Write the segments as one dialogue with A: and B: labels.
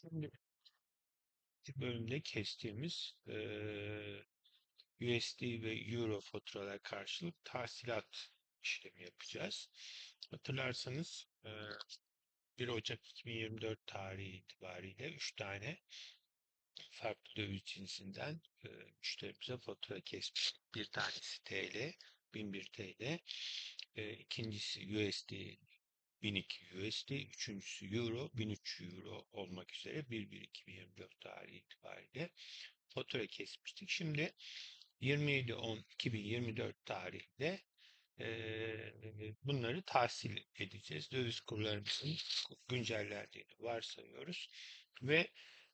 A: Şimdi bölümde kestiğimiz eee USD ve Euro faturalar karşılık tahsilat işlemi yapacağız. Hatırlarsanız eee 1 Ocak 2024 tarihi itibariyle 3 tane farklı döviz cinsinden eee müşterimize fatura kesmiştik. Bir tanesi TL, 1001 TL, eee, ikincisi USD 1002 USD, üçüncüsü Euro 1300 Euro olmak üzere 1-1-2024 tarihi itibariyle fatura kesmiştik. Şimdi 27-10-2024 tarihinde eee, bunları tahsil edeceğiz. Döviz kurlarımızın güncellendiğini varsayıyoruz ve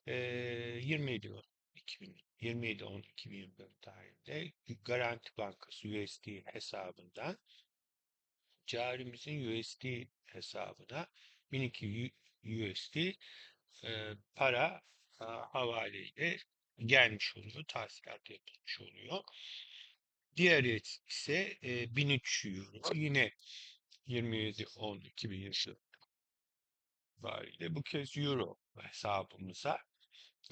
A: eee 27 2000 27-10-2024 tarihinde Garanti Bankası USD hesabından carimizin USD hesabına 1002 USD e, para e, havaleyle gelmiş oluyor. Tahsilat yapılmış oluyor. Diğeri ise e, 1300 euro. Yine 27-10-2024 itibariyle bu kez euro hesabımıza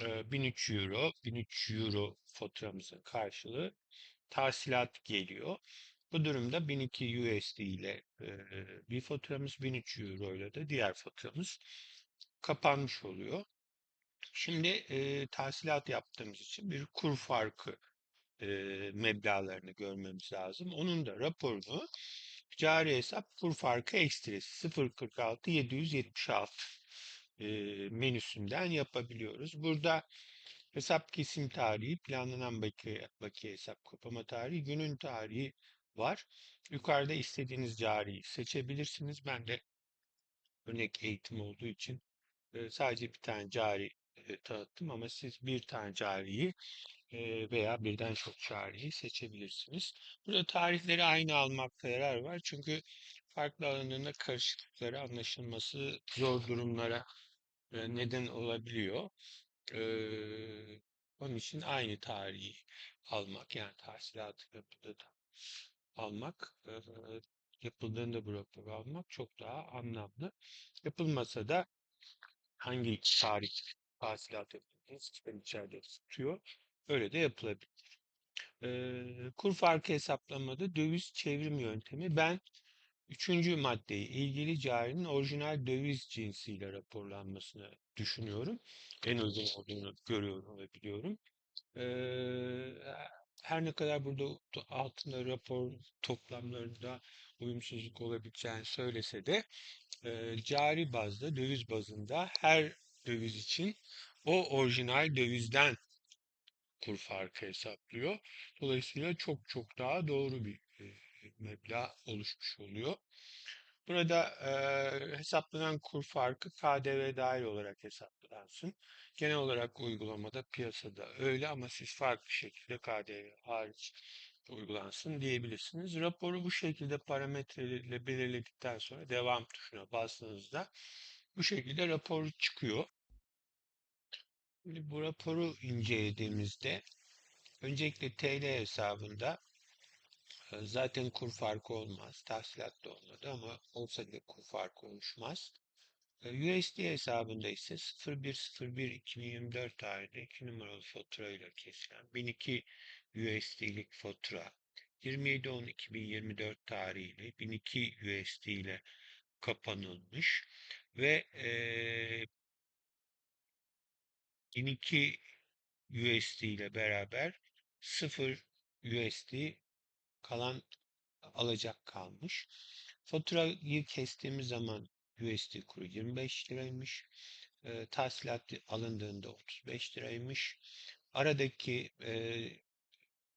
A: e, 1300 euro 1300 euro faturamızın karşılığı tahsilat geliyor. Bu durumda 1002 USD ile bir faturamız 1300 euro ile de diğer faturamız kapanmış oluyor. Şimdi e, tahsilat yaptığımız için bir kur farkı e, meblağlarını görmemiz lazım. Onun da raporunu cari hesap kur farkı ekstresi 046 776 e, menüsünden yapabiliyoruz. Burada hesap kesim tarihi, planlanan bakiye, bakiye hesap kapama tarihi, günün tarihi var. Yukarıda istediğiniz cariyi seçebilirsiniz. Ben de örnek eğitim olduğu için sadece bir tane cari tanıttım ama siz bir tane cariyi veya birden çok cariyi seçebilirsiniz. Burada tarihleri aynı almakta yarar var. Çünkü farklı alanlarında karışıklıkları anlaşılması zor durumlara neden olabiliyor. Onun için aynı tarihi almak yani tahsilat yapıda da almak, yapıldığında raporu almak çok daha anlamlı. Yapılmasa da hangi tarih tahsilat yapıldığınız kitabın içeride tutuyor. Öyle de yapılabilir. Kur farkı hesaplamada döviz çevrim yöntemi. Ben üçüncü maddeyi ilgili carinin orijinal döviz cinsiyle raporlanmasını düşünüyorum. En uygun olduğunu görüyorum ve biliyorum. Her ne kadar burada altında rapor toplamlarında uyumsuzluk olabileceğini söylese de e, cari bazda, döviz bazında her döviz için o orijinal dövizden kur farkı hesaplıyor. Dolayısıyla çok çok daha doğru bir e, meblağ oluşmuş oluyor. Burada e, hesaplanan kur farkı KDV dahil olarak hesaplansın. Genel olarak uygulamada piyasada öyle ama siz farklı şekilde KDV hariç uygulansın diyebilirsiniz. Raporu bu şekilde parametrelerle belirledikten sonra devam tuşuna bastığınızda bu şekilde rapor çıkıyor. Şimdi bu raporu incelediğimizde öncelikle TL hesabında e, zaten kur farkı olmaz. Tahsilat da olmadı ama olsa da kur farkı oluşmaz. USD hesabında ise 0101-2024 tarihinde 2 numaralı fatura ile kesilen 1002 USD'lik fatura 27-10-2024 tarihiyle 1002 USD ile kapanılmış ve e, 1002 USD ile beraber 0 USD kalan alacak kalmış. Faturayı kestiğimiz zaman USD kuru 25 liraymış. E, tahsilat alındığında 35 liraymış. Aradaki e,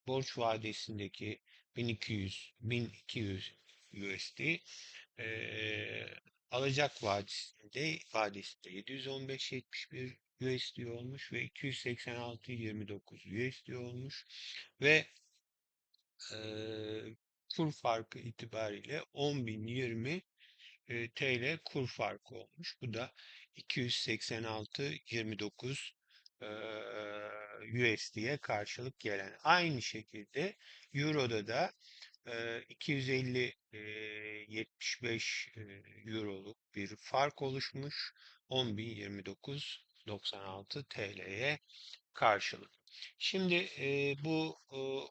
A: borç vadesindeki 1200 1200 USD e, alacak vadesinde vadesinde 715.71 USD olmuş ve 286.29 USD olmuş ve e, kur farkı itibariyle 10.020 e, TL kur farkı olmuş. Bu da 286.29 e, USD'ye karşılık gelen. Aynı şekilde Euro'da da e, 250 e, 75 Euro'luk bir fark oluşmuş. 10.029 96 TL'ye karşılık. Şimdi bu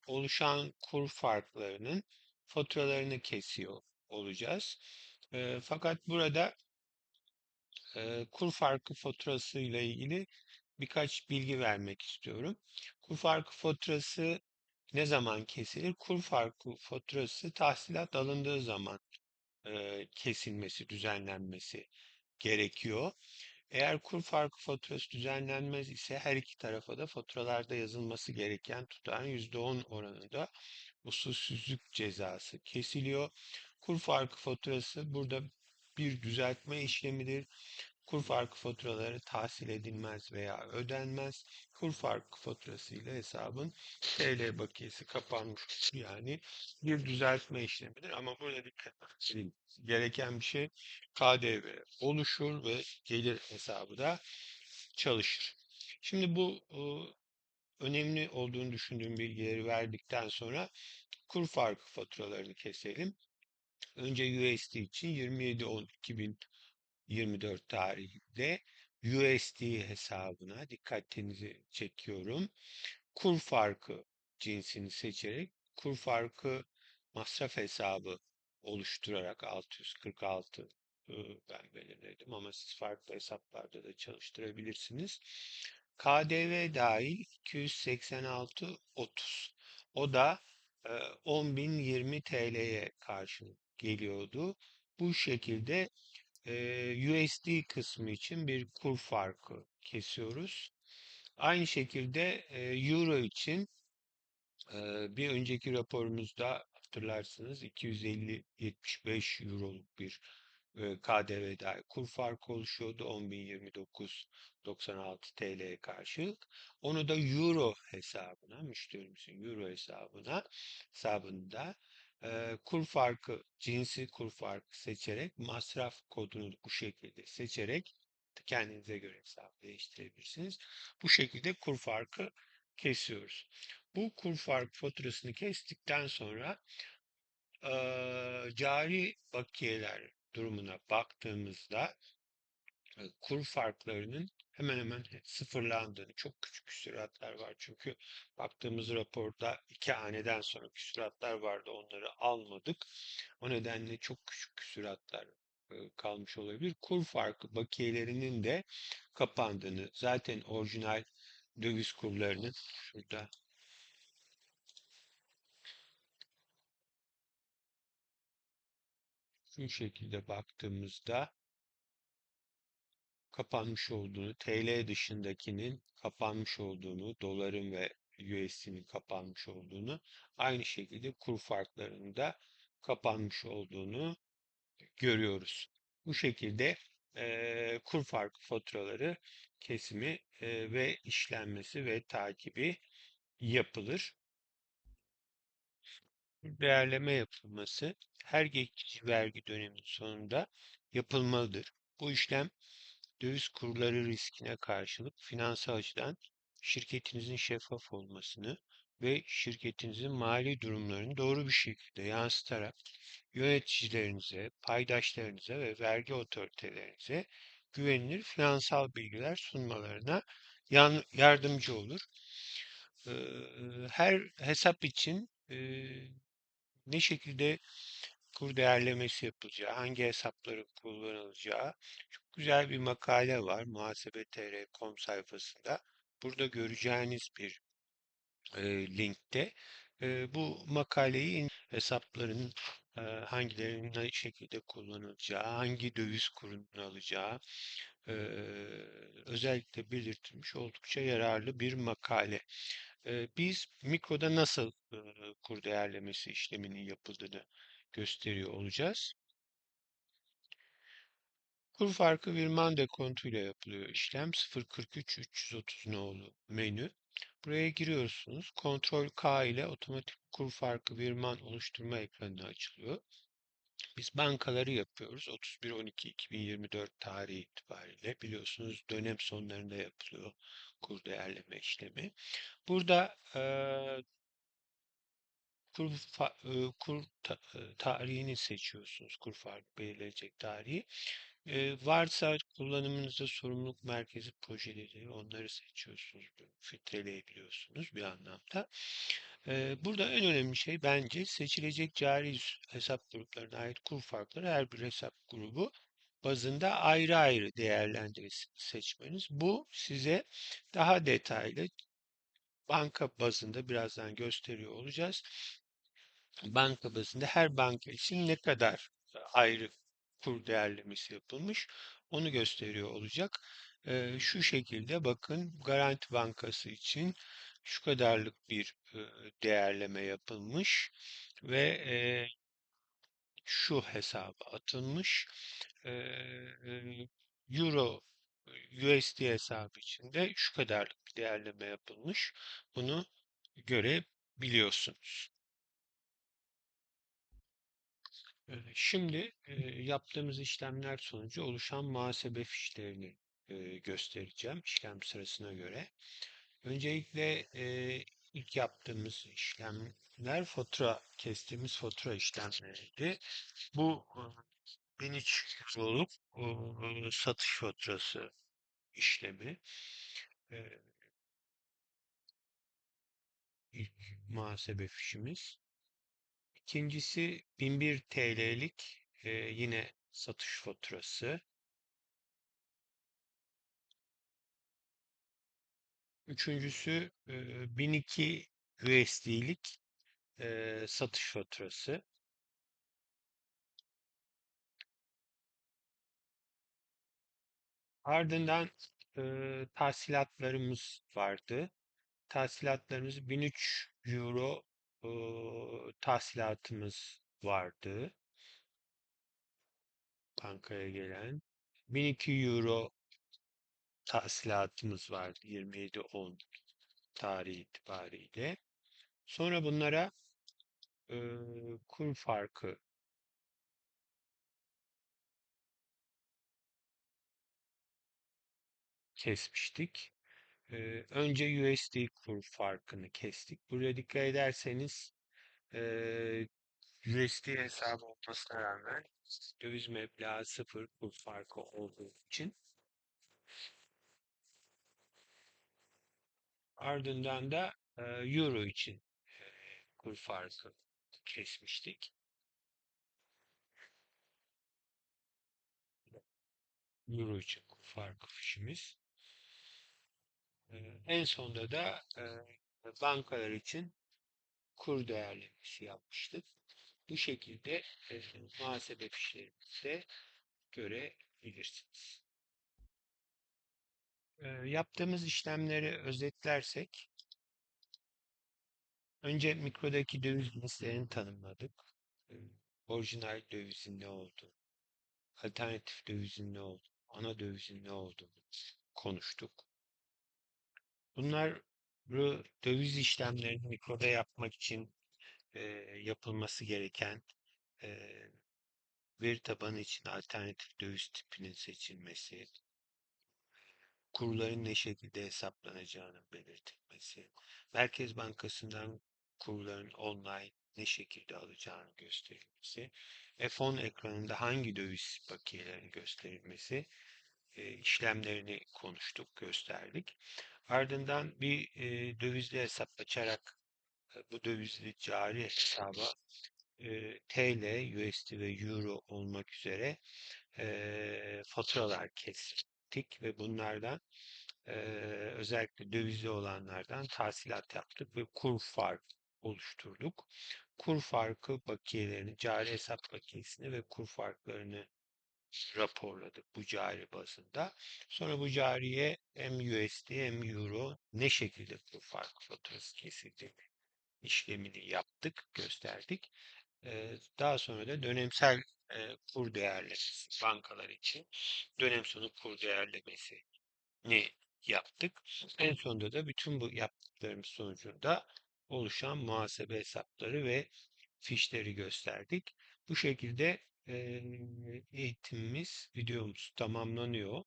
A: oluşan kur farklarının faturalarını kesiyor olacağız. E, fakat burada e, kur farkı faturası ile ilgili birkaç bilgi vermek istiyorum. Kur farkı faturası ne zaman kesilir? Kur farkı faturası tahsilat alındığı zaman e, kesilmesi, düzenlenmesi gerekiyor. Eğer kur farkı faturası düzenlenmez ise her iki tarafa da faturalarda yazılması gereken tutarın %10 oranında usulsüzlük cezası kesiliyor. Kur farkı faturası burada bir düzeltme işlemidir. Kur farkı faturaları tahsil edilmez veya ödenmez. Kur farkı faturası ile hesabın TL bakiyesi kapanmış. Yani bir düzeltme işlemidir. Ama burada dikkat edilmesi gereken bir şey KDV oluşur ve gelir hesabı da çalışır. Şimdi bu önemli olduğunu düşündüğüm bilgileri verdikten sonra kur farkı faturalarını keselim. Önce USD için 27.10.2024 tarihinde USD hesabına dikkatinizi çekiyorum. Kur farkı cinsini seçerek kur farkı masraf hesabı oluşturarak 646 ben belirledim ama siz farklı hesaplarda da çalıştırabilirsiniz. KDV dahil 286.30. O da 10.020 TL'ye karşılık geliyordu. Bu şekilde USD kısmı için bir kur farkı kesiyoruz. Aynı şekilde Euro için bir önceki raporumuzda hatırlarsınız 250-75 Euro'luk bir KDV dahil kur farkı oluşuyordu 10.029.96 TL'ye karşılık. Onu da Euro hesabına, müşterimizin Euro hesabına hesabında e, kur farkı, cinsi kur farkı seçerek masraf kodunu bu şekilde seçerek kendinize göre hesap değiştirebilirsiniz. Bu şekilde kur farkı kesiyoruz. Bu kur farkı faturasını kestikten sonra e, cari bakiyeler durumuna baktığımızda e, kur farklarının hemen hemen sıfırlandığını, çok küçük küsuratlar var. Çünkü baktığımız raporda iki haneden sonra küsuratlar vardı, onları almadık. O nedenle çok küçük küsuratlar e, kalmış olabilir. Kur farkı bakiyelerinin de kapandığını, zaten orijinal döviz kurlarının şurada şu şekilde baktığımızda kapanmış olduğunu, TL dışındakinin kapanmış olduğunu, doların ve USD'nin kapanmış olduğunu, aynı şekilde kur farklarının da kapanmış olduğunu görüyoruz. Bu şekilde e, kur farkı faturaları kesimi e, ve işlenmesi ve takibi yapılır. Değerleme yapılması her geçici vergi döneminin sonunda yapılmalıdır. Bu işlem döviz kurları riskine karşılık finansal açıdan şirketinizin şeffaf olmasını ve şirketinizin mali durumlarını doğru bir şekilde yansıtarak yöneticilerinize, paydaşlarınıza ve vergi otoritelerinize güvenilir finansal bilgiler sunmalarına yardımcı olur. Her hesap için ne şekilde kur değerlemesi yapılacağı, hangi hesapların kullanılacağı çok güzel bir makale var muhasebe.tr.com sayfasında. Burada göreceğiniz bir e, linkte e, bu makaleyi hesapların e, hangilerinin ne şekilde kullanılacağı, hangi döviz kurunu alacağı e, özellikle belirtilmiş oldukça yararlı bir makale. E, biz mikroda nasıl e, kur değerlemesi işleminin yapıldığını gösteriyor olacağız. Kur farkı bir mande kontuyla yapılıyor işlem. 043 330 nolu menü. Buraya giriyorsunuz. Kontrol K ile otomatik kur farkı bir man oluşturma ekranı açılıyor. Biz bankaları yapıyoruz. 31-12-2024 tarihi itibariyle biliyorsunuz dönem sonlarında yapılıyor kur değerleme işlemi. Burada e, kur, fa, e, kur ta, e, tarihini seçiyorsunuz. Kur farkı belirleyecek tarihi. Ee, varsa kullanımınızda sorumluluk merkezi projeleri, onları seçiyorsunuz, filtreleyebiliyorsunuz bir anlamda. Ee, burada en önemli şey bence seçilecek cari hesap gruplarına ait kur farkları her bir hesap grubu bazında ayrı ayrı değerlendirisini seçmeniz. Bu size daha detaylı banka bazında birazdan gösteriyor olacağız. Banka her banka için ne kadar ayrı kur değerlemesi yapılmış onu gösteriyor olacak. Şu şekilde bakın Garanti Bankası için şu kadarlık bir e, değerleme yapılmış ve e, şu hesaba atılmış. E, Euro USD hesabı için de şu kadarlık bir değerleme yapılmış. Bunu görebiliyorsunuz. Şimdi yaptığımız işlemler sonucu oluşan muhasebe fişlerini göstereceğim işlem sırasına göre. Öncelikle ilk yaptığımız işlemler fatura, kestiğimiz fatura işlemleriydi. Bu e, 1300 euroluk satış faturası işlemi. İlk muhasebe fişimiz. İkincisi 1001 TL'lik e, yine satış faturası. Üçüncüsü e, 1002 USD'lik e, satış faturası. Ardından e, tahsilatlarımız vardı. Tahsilatlarımız 1003 euro e, tahsilatımız vardı. Bankaya gelen. 1002 euro tahsilatımız vardı 27.10 tarihi itibariyle. Sonra bunlara e, kur farkı kesmiştik. E, önce USD kur farkını kestik. Buraya dikkat ederseniz e, USD hesabı olmasına rağmen döviz meblağı sıfır kur farkı olduğu için ardından da e, Euro için e, kur farkı kesmiştik. Euro için kur farkı fişimiz. En sonda da bankalar için kur değerlemesi yapmıştık. Bu şekilde muhasebe fişlerimizi görebilirsiniz. Yaptığımız işlemleri özetlersek önce mikrodaki döviz cinslerini tanımladık. Orijinal dövizin ne olduğu, alternatif dövizin ne olduğu, ana dövizin ne olduğunu konuştuk. Bunlar döviz işlemlerini mikroda yapmak için e, yapılması gereken e, veri tabanı için alternatif döviz tipinin seçilmesi, kurların ne şekilde hesaplanacağının belirtilmesi, Merkez Bankası'ndan kurların online ne şekilde alacağını gösterilmesi, F10 ekranında hangi döviz bakiyelerini gösterilmesi, işlemlerini konuştuk, gösterdik. Ardından bir e, dövizli hesap açarak e, bu dövizli cari hesaba e, TL, USD ve Euro olmak üzere e, faturalar kestik ve bunlardan e, özellikle dövizli olanlardan tahsilat yaptık ve kur farkı oluşturduk. Kur farkı bakiyelerini, cari hesap bakiyesini ve kur farklarını raporladık bu cari bazında. Sonra bu cariye hem USD hem Euro ne şekilde kur farkı faturası kesildi işlemini yaptık, gösterdik. Daha sonra da dönemsel kur değerlemesi bankalar için dönem sonu kur değerlemesi ne yaptık. En sonunda da bütün bu yaptıklarımız sonucunda oluşan muhasebe hesapları ve fişleri gösterdik. Bu şekilde eğitimimiz, videomuz tamamlanıyor.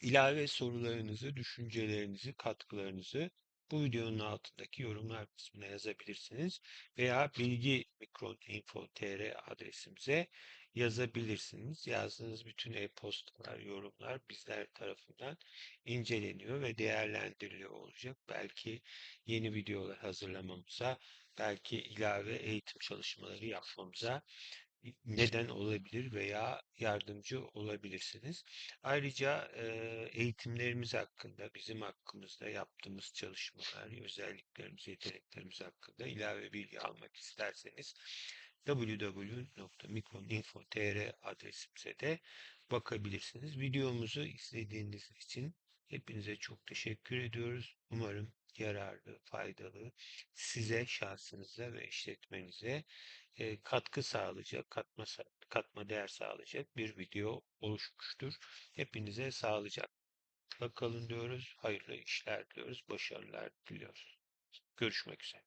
A: İlave sorularınızı, düşüncelerinizi, katkılarınızı bu videonun altındaki yorumlar kısmına yazabilirsiniz veya bilgi mikroinfo.tr adresimize yazabilirsiniz. Yazdığınız bütün e-postalar, yorumlar bizler tarafından inceleniyor ve değerlendiriliyor olacak. Belki yeni videolar hazırlamamıza, belki ilave eğitim çalışmaları yapmamıza neden olabilir veya yardımcı olabilirsiniz. Ayrıca e, eğitimlerimiz hakkında, bizim hakkımızda yaptığımız çalışmalar, özelliklerimiz, yeteneklerimiz hakkında ilave bilgi almak isterseniz www.mikroninfo.tr adresimize de bakabilirsiniz. Videomuzu izlediğiniz için hepinize çok teşekkür ediyoruz. Umarım yararlı, faydalı, size, şahsınıza ve işletmenize katkı sağlayacak, katma, katma değer sağlayacak bir video oluşmuştur. Hepinize sağlıcakla kalın diyoruz. Hayırlı işler diliyoruz. Başarılar diliyoruz. Görüşmek üzere.